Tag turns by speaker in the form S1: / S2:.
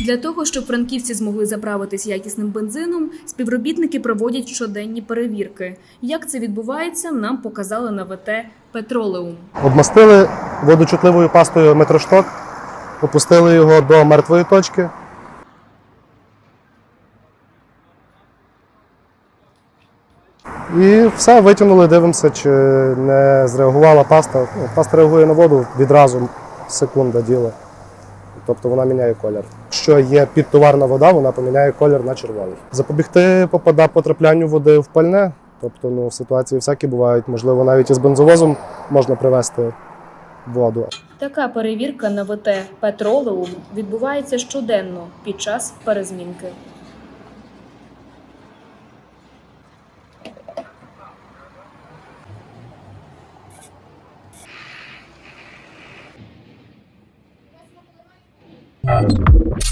S1: Для того, щоб франківці змогли заправитись якісним бензином, співробітники проводять щоденні перевірки. Як це відбувається, нам показали на ВТ Петролеум.
S2: Обмастили водочутливою пастою метрошток, опустили його до мертвої точки. І все, витягнули, дивимося, чи не зреагувала паста. Паста реагує на воду відразу, секунда діло. Тобто вона міняє колір. Якщо є підтоварна вода, вона поміняє колір на червоний. Запобігти попада потраплянню води в пальне. Тобто ну, ситуації всякі бувають. Можливо, навіть із бензовозом можна привезти воду.
S1: Така перевірка на ВТ Петролеум відбувається щоденно під час перезмінки. Podcast.